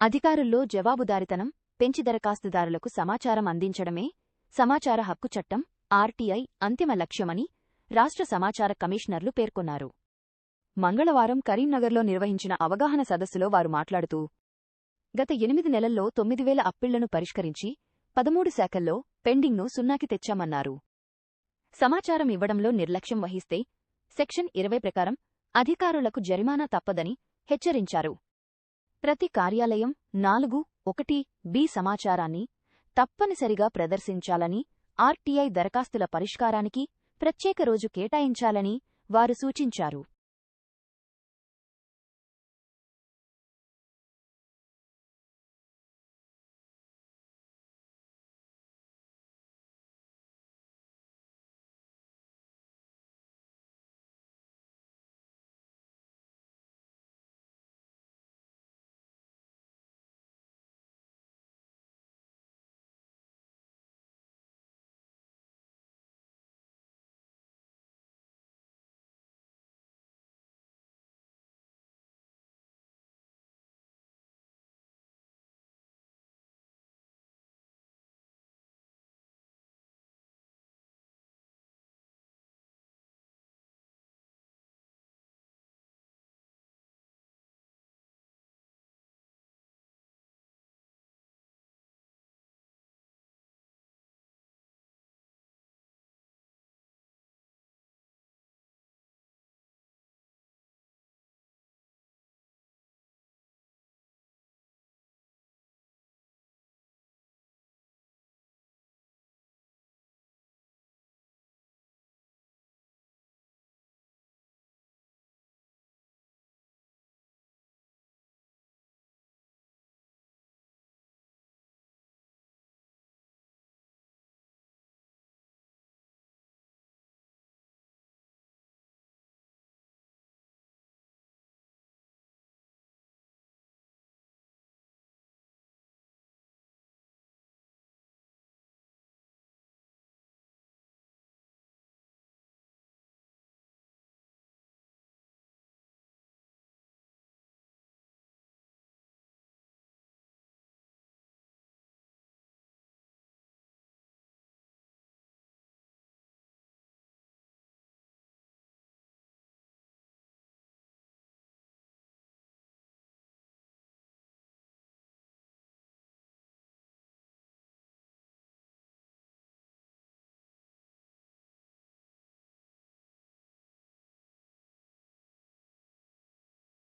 అధికారుల్లో జవాబుదారితనం పెంచి దరఖాస్తుదారులకు సమాచారం అందించడమే సమాచార హక్కు చట్టం ఆర్టీఐ అంతిమ లక్ష్యమని రాష్ట్ర సమాచార కమిషనర్లు పేర్కొన్నారు. మంగళవారం కరీంనగర్లో నిర్వహించిన అవగాహన సదస్సులో వారు మాట్లాడుతూ గత ఎనిమిది నెలల్లో తొమ్మిది వేల అప్పిళ్ళను పరిష్కరించి పదమూడు శాఖల్లో పెండింగ్ను సున్నాకి తెచ్చామన్నారు. సమాచారం ఇవ్వడంలో నిర్లక్ష్యం వహిస్తే సెక్షన్ ఇరవై ప్రకారం అధికారులకు జరిమానా తప్పదని హెచ్చరించారు. ప్రతి కార్యాలయం నాలుగు ఒకటి బి సమాచారాన్ని తప్పనిసరిగా ప్రదర్శించాలని ఆర్టీఐ దరఖాస్తుల పరిష్కారానికి ప్రత్యేక రోజు కేటాయించాలని వారు సూచించారు.